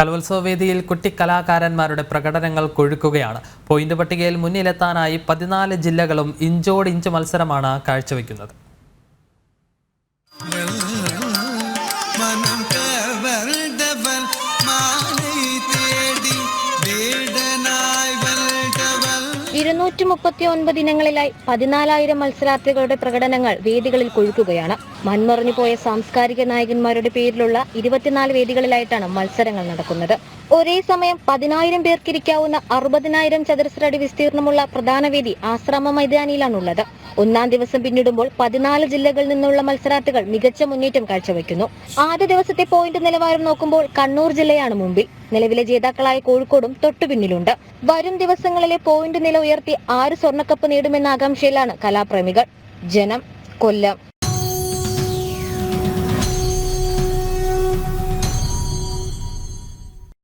കലോത്സവവേദിയിൽ കുട്ടിക്കലാകാരന്മാരുടെ പ്രകടനങ്ങൾ കൊഴുക്കുകയാണ്. പോയിന്റ് പട്ടികയിൽ മുന്നിലെത്താനായി പതിനാല് ജില്ലകളും ഇഞ്ചോട് ഇഞ്ച് മത്സരമാണ് കാഴ്ചവെക്കുന്നത്. മനം ഇരുന്നൂറ്റി മുപ്പത്തി ഒൻപത് ഇനങ്ങളിലായി പതിനാലായിരം മത്സരാർത്ഥികളുടെ പ്രകടനങ്ങൾ വേദികളിൽ കൊഴുക്കുകയാണ്. മൺമറഞ്ഞു പോയ സാംസ്കാരിക നായകന്മാരുടെ പേരിലുള്ള ഇരുപത്തിനാല് വേദികളിലായിട്ടാണ് മത്സരങ്ങൾ നടക്കുന്നത്. ഒരേ സമയം പതിനായിരം പേർക്കിരിക്കാവുന്ന അറുപതിനായിരം ചതുരശ്രടി വിസ്തീർണമുള്ള പ്രധാന വേദി ആശ്രമ മൈതാനിയിലാണുള്ളത്. ഒന്നാം ദിവസം പിന്നിടുമ്പോൾ പതിനാല് ജില്ലകളിൽ നിന്നുള്ള മത്സരാർത്ഥികൾ മികച്ച മുന്നേറ്റം കാഴ്ചവെക്കുന്നു. ആദ്യ ദിവസത്തെ പോയിന്റ് നിലവാരം നോക്കുമ്പോൾ കണ്ണൂർ ജില്ലയാണ് മുമ്പിൽ. നിലവിലെ ജേതാക്കളായ കോഴിക്കോടും തൊട്ടുപിന്നിലുണ്ട് വരും ദിവസങ്ങളിലെ പോയിന്റ് നില ഉയർത്തി ആറ് സ്വർണക്കപ്പ് നേടുമെന്ന ആകാംക്ഷയിലാണ് കലാപ്രേമികൾ. ജനം കൊല്ലം.